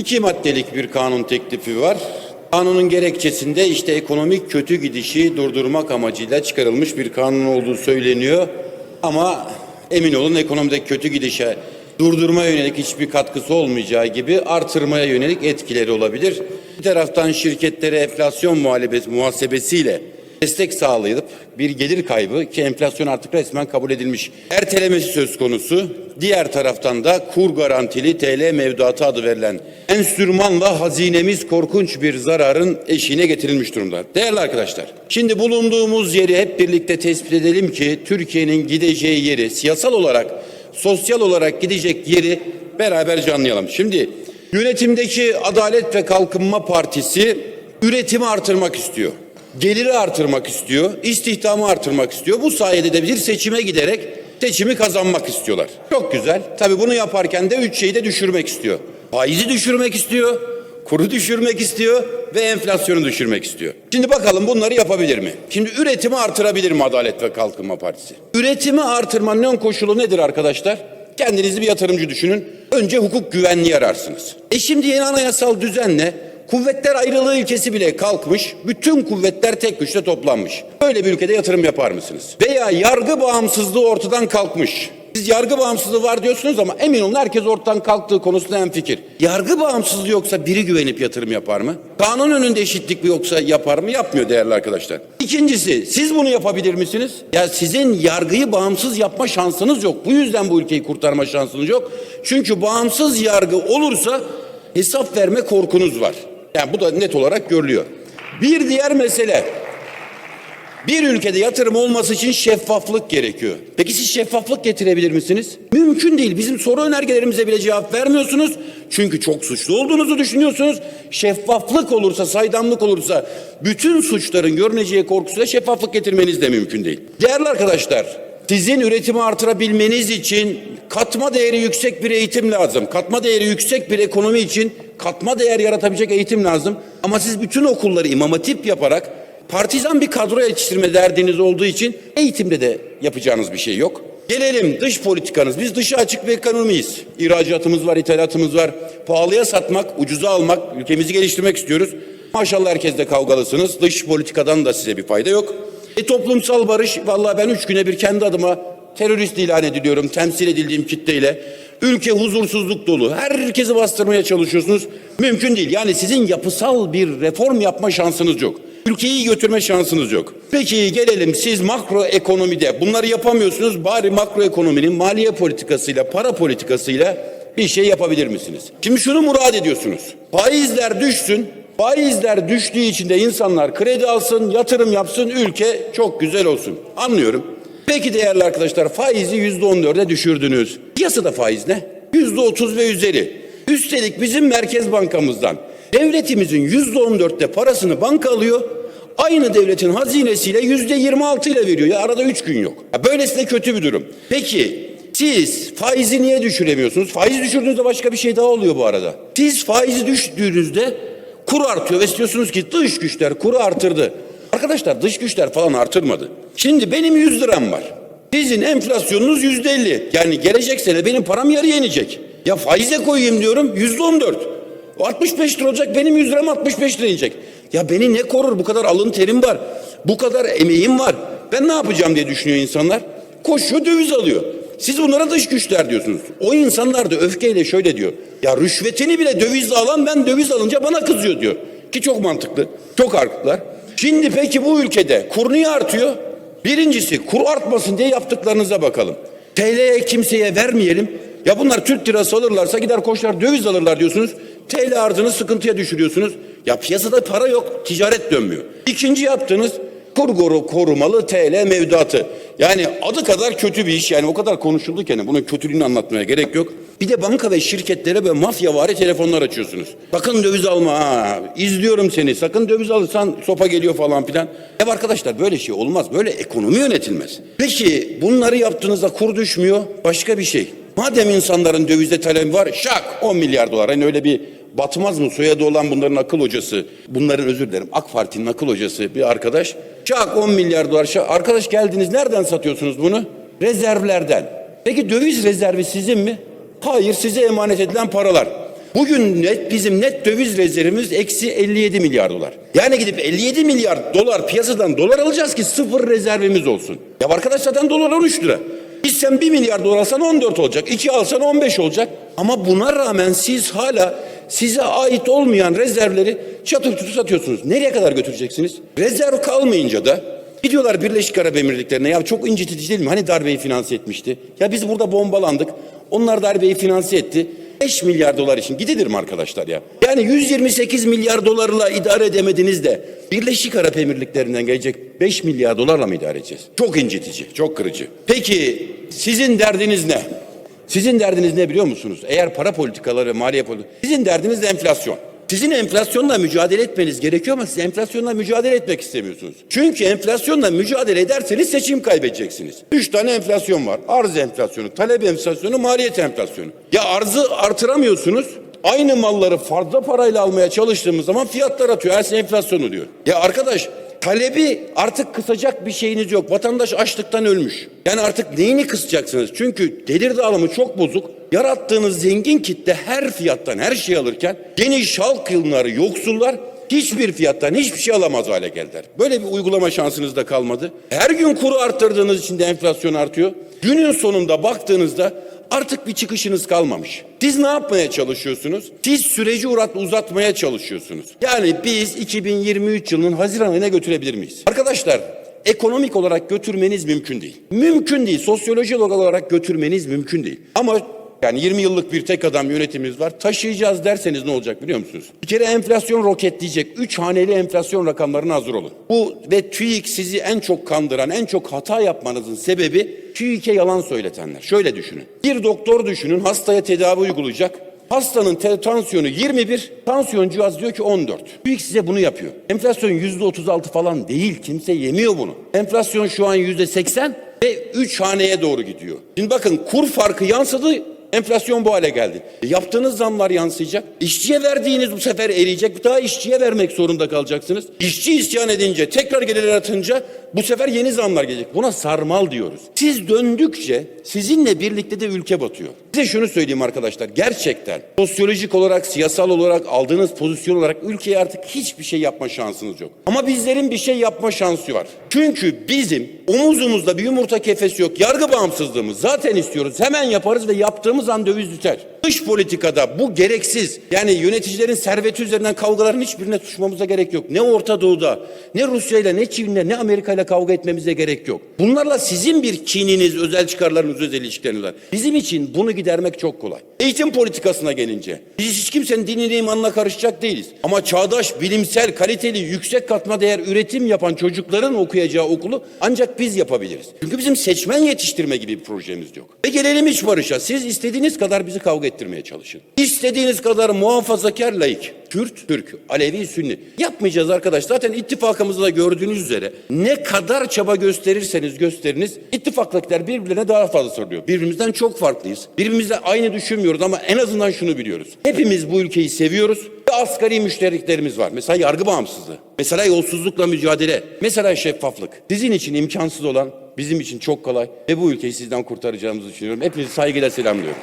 İki maddelik bir kanun teklifi var. Kanunun gerekçesinde işte ekonomik kötü gidişi durdurmak amacıyla çıkarılmış bir kanun olduğu söyleniyor. Ama emin olun ekonomideki kötü gidişe durdurmaya yönelik hiçbir katkısı olmayacağı gibi artırmaya yönelik etkileri olabilir. Bir taraftan şirketlere enflasyon muhalefet muhasebesiyle destek sağlayıp bir gelir kaybı ki enflasyon artık resmen kabul edilmiş ertelemesi söz konusu. Diğer taraftan da kur garantili TL mevduatı adı verilen enstrümanla hazinemiz korkunç bir zararın eşiğine getirilmiş durumda. Değerli arkadaşlar, şimdi bulunduğumuz yeri hep birlikte tespit edelim ki Türkiye'nin gideceği yeri siyasal olarak, sosyal olarak gidecek yeri beraberce anlayalım. Şimdi yönetimdeki Adalet ve Kalkınma Partisi üretimi artırmak istiyor geliri artırmak istiyor, istihdamı artırmak istiyor. Bu sayede de bir seçime giderek seçimi kazanmak istiyorlar. Çok güzel. Tabii bunu yaparken de üç şeyi de düşürmek istiyor. Faizi düşürmek istiyor, kuru düşürmek istiyor ve enflasyonu düşürmek istiyor. Şimdi bakalım bunları yapabilir mi? Şimdi üretimi artırabilir mi Adalet ve Kalkınma Partisi? Üretimi artırmanın ön koşulu nedir arkadaşlar? Kendinizi bir yatırımcı düşünün. Önce hukuk güvenliği ararsınız. E şimdi yeni anayasal düzenle Kuvvetler ayrılığı ilkesi bile kalkmış, bütün kuvvetler tek güçle toplanmış. Böyle bir ülkede yatırım yapar mısınız? Veya yargı bağımsızlığı ortadan kalkmış. Siz yargı bağımsızlığı var diyorsunuz ama emin olun herkes ortadan kalktığı konusunda en fikir. Yargı bağımsızlığı yoksa biri güvenip yatırım yapar mı? Kanun önünde eşitlik yoksa yapar mı? Yapmıyor değerli arkadaşlar. İkincisi siz bunu yapabilir misiniz? Ya sizin yargıyı bağımsız yapma şansınız yok. Bu yüzden bu ülkeyi kurtarma şansınız yok. Çünkü bağımsız yargı olursa hesap verme korkunuz var. Yani bu da net olarak görülüyor. Bir diğer mesele bir ülkede yatırım olması için şeffaflık gerekiyor. Peki siz şeffaflık getirebilir misiniz? Mümkün değil. Bizim soru önergelerimize bile cevap vermiyorsunuz. Çünkü çok suçlu olduğunuzu düşünüyorsunuz. Şeffaflık olursa, saydamlık olursa bütün suçların görüneceği korkusuyla şeffaflık getirmeniz de mümkün değil. Değerli arkadaşlar, sizin üretimi artırabilmeniz için katma değeri yüksek bir eğitim lazım. Katma değeri yüksek bir ekonomi için katma değer yaratabilecek eğitim lazım. Ama siz bütün okulları imam hatip yaparak partizan bir kadro yetiştirme derdiniz olduğu için eğitimde de yapacağınız bir şey yok. Gelelim dış politikanız. Biz dışa açık bir ekonomiyiz. İhracatımız var, ithalatımız var. Pahalıya satmak, ucuza almak, ülkemizi geliştirmek istiyoruz. Maşallah herkesle kavgalısınız. Dış politikadan da size bir fayda yok. E toplumsal barış, vallahi ben üç güne bir kendi adıma terörist ilan ediliyorum temsil edildiğim kitleyle. Ülke huzursuzluk dolu. Herkesi bastırmaya çalışıyorsunuz. Mümkün değil. Yani sizin yapısal bir reform yapma şansınız yok. Ülkeyi götürme şansınız yok. Peki gelelim siz makro ekonomide bunları yapamıyorsunuz. Bari makro ekonominin maliye politikasıyla, para politikasıyla bir şey yapabilir misiniz? Şimdi şunu murad ediyorsunuz. Faizler düşsün. Faizler düştüğü için de insanlar kredi alsın, yatırım yapsın, ülke çok güzel olsun. Anlıyorum. Peki değerli arkadaşlar faizi yüzde on dörde düşürdünüz. Piyasada faiz ne? Yüzde otuz ve üzeri. Üstelik bizim Merkez Bankamızdan devletimizin yüzde on dörtte parasını banka alıyor. Aynı devletin hazinesiyle yüzde yirmi altı ile veriyor. Ya arada üç gün yok. Ya böylesine kötü bir durum. Peki siz faizi niye düşüremiyorsunuz? Faiz düşürdüğünüzde başka bir şey daha oluyor bu arada. Siz faizi düştüğünüzde kur artıyor ve istiyorsunuz ki dış güçler kuru artırdı. Arkadaşlar dış güçler falan artırmadı. Şimdi benim 100 liram var. Sizin enflasyonunuz yüzde elli. Yani gelecek sene benim param yarıya inecek. Ya faize koyayım diyorum yüzde on dört. O 65 lira olacak benim 100 liram 65 lira inecek. Ya beni ne korur bu kadar alın terim var. Bu kadar emeğim var. Ben ne yapacağım diye düşünüyor insanlar. Koşuyor döviz alıyor. Siz bunlara dış güçler diyorsunuz. O insanlar da öfkeyle şöyle diyor. Ya rüşvetini bile dövizle alan ben döviz alınca bana kızıyor diyor. Ki çok mantıklı. Çok haklılar. Şimdi peki bu ülkede kur niye artıyor? Birincisi kur artmasın diye yaptıklarınıza bakalım. TL'ye kimseye vermeyelim. Ya bunlar Türk lirası alırlarsa gider koşar döviz alırlar diyorsunuz. TL arzını sıkıntıya düşürüyorsunuz. Ya piyasada para yok, ticaret dönmüyor. İkinci yaptığınız kur koru- korumalı TL mevduatı. Yani adı kadar kötü bir iş yani o kadar konuşulduk yani bunun kötülüğünü anlatmaya gerek yok. Bir de banka ve şirketlere böyle mafyavari telefonlar açıyorsunuz. Sakın döviz alma ha. İzliyorum seni. Sakın döviz alırsan sopa geliyor falan filan. Ya arkadaşlar böyle şey olmaz. Böyle ekonomi yönetilmez. Peki bunları yaptığınızda kur düşmüyor. Başka bir şey. Madem insanların dövizde talebi var şak 10 milyar dolar. Hani öyle bir batmaz mı soyadı olan bunların akıl hocası. Bunların özür dilerim AK Parti'nin akıl hocası bir arkadaş. Şak 10 milyar dolar. Şak. Arkadaş geldiniz nereden satıyorsunuz bunu? Rezervlerden. Peki döviz rezervi sizin mi? Hayır size emanet edilen paralar. Bugün net bizim net döviz rezervimiz eksi 57 milyar dolar. Yani gidip 57 milyar dolar piyasadan dolar alacağız ki sıfır rezervimiz olsun. Ya arkadaş zaten dolar 13 lira. Biz sen 1 milyar dolar alsan 14 olacak. 2 alsan 15 olacak. Ama buna rağmen siz hala size ait olmayan rezervleri çatır çutur satıyorsunuz. Nereye kadar götüreceksiniz? Rezerv kalmayınca da gidiyorlar Birleşik Arap Emirlikleri'ne. Ya çok incitici değil mi? Hani darbeyi finanse etmişti? Ya biz burada bombalandık. Onlar darbeyi finanse etti. 5 milyar dolar için gidilir mi arkadaşlar ya? Yani 128 milyar dolarla idare edemediniz de Birleşik Arap Emirlikleri'nden gelecek 5 milyar dolarla mı idare edeceğiz? Çok incitici, çok kırıcı. Peki sizin derdiniz ne? Sizin derdiniz ne biliyor musunuz? Eğer para politikaları, maliye politikaları, sizin derdiniz de enflasyon. Sizin enflasyonla mücadele etmeniz gerekiyor ama siz enflasyonla mücadele etmek istemiyorsunuz. Çünkü enflasyonla mücadele ederseniz seçim kaybedeceksiniz. Üç tane enflasyon var. Arz enflasyonu, talep enflasyonu, maliyet enflasyonu. Ya arzı artıramıyorsunuz. Aynı malları fazla parayla almaya çalıştığımız zaman fiyatlar atıyor. Her şey enflasyonu diyor. Ya arkadaş talebi artık kısacak bir şeyiniz yok. Vatandaş açlıktan ölmüş. Yani artık neyini kısacaksınız? Çünkü gelir dağılımı çok bozuk. Yarattığınız zengin kitle her fiyattan her şey alırken geniş halk yığınları, yoksullar hiçbir fiyattan hiçbir şey alamaz hale geldiler. Böyle bir uygulama şansınız da kalmadı. Her gün kuru arttırdığınız için de enflasyon artıyor. Günün sonunda baktığınızda artık bir çıkışınız kalmamış. Siz ne yapmaya çalışıyorsunuz? Siz süreci uğrat, uzatmaya çalışıyorsunuz. Yani biz 2023 yılının Haziran ayına götürebilir miyiz? Arkadaşlar ekonomik olarak götürmeniz mümkün değil. Mümkün değil. Sosyolojik olarak götürmeniz mümkün değil. Ama yani 20 yıllık bir tek adam yönetimimiz var. Taşıyacağız derseniz ne olacak biliyor musunuz? Bir kere enflasyon roketleyecek. 3 haneli enflasyon rakamlarına hazır olun. Bu ve TÜİK sizi en çok kandıran, en çok hata yapmanızın sebebi TÜİK'e yalan söyletenler. Şöyle düşünün. Bir doktor düşünün hastaya tedavi uygulayacak. Hastanın tansiyonu 21, tansiyon cihaz diyor ki 14. TÜİK size bunu yapıyor. Enflasyon %36 falan değil. Kimse yemiyor bunu. Enflasyon şu an %80 ve 3 haneye doğru gidiyor. Şimdi bakın kur farkı yansıdı Enflasyon bu hale geldi. Yaptığınız zamlar yansıyacak. İşçiye verdiğiniz bu sefer eriyecek. Daha işçiye vermek zorunda kalacaksınız. İşçi isyan edince, tekrar gelirler atınca bu sefer yeni zamlar gelecek. Buna sarmal diyoruz. Siz döndükçe sizinle birlikte de ülke batıyor. Size şunu söyleyeyim arkadaşlar. Gerçekten sosyolojik olarak, siyasal olarak aldığınız pozisyon olarak ülkeye artık hiçbir şey yapma şansınız yok. Ama bizlerin bir şey yapma şansı var. Çünkü bizim omuzumuzda bir yumurta kefesi yok. Yargı bağımsızlığımız zaten istiyoruz. Hemen yaparız ve yaptığımız an döviz biter. Dış politikada bu gereksiz. Yani yöneticilerin serveti üzerinden kavgaların hiçbirine tutuşmamıza gerek yok. Ne Orta Doğu'da, ne Rusya ile, ne Çin'le, ne Amerika ile kavga etmemize gerek yok. Bunlarla sizin bir kininiz, özel çıkarlarınız, özel ilişkileriniz var. Bizim için bunu gidermek çok kolay. Eğitim politikasına gelince biz hiç kimsenin dinine imanına karışacak değiliz. Ama çağdaş, bilimsel, kaliteli, yüksek katma değer üretim yapan çocukların okuyacağı okulu ancak biz yapabiliriz. Çünkü bizim seçmen yetiştirme gibi bir projemiz yok. Ve gelelim iç barışa. Siz istediğiniz kadar bizi kavga ettirmeye çalışın. İstediğiniz kadar muhafazakar laik. Kürt, Türk, Alevi, Sünni. Yapmayacağız arkadaş. Zaten ittifakımızda da gördüğünüz üzere ne kadar çaba gösterirseniz gösteriniz ittifaktakiler birbirlerine daha fazla sarılıyor. Birbirimizden çok farklıyız. Birbirimizle aynı düşünmüyoruz ama en azından şunu biliyoruz. Hepimiz bu ülkeyi seviyoruz ve asgari müştereklerimiz var. Mesela yargı bağımsızlığı. Mesela yolsuzlukla mücadele. Mesela şeffaflık. Sizin için imkansız olan bizim için çok kolay ve bu ülkeyi sizden kurtaracağımızı düşünüyorum. Hepinizi saygıyla selamlıyorum.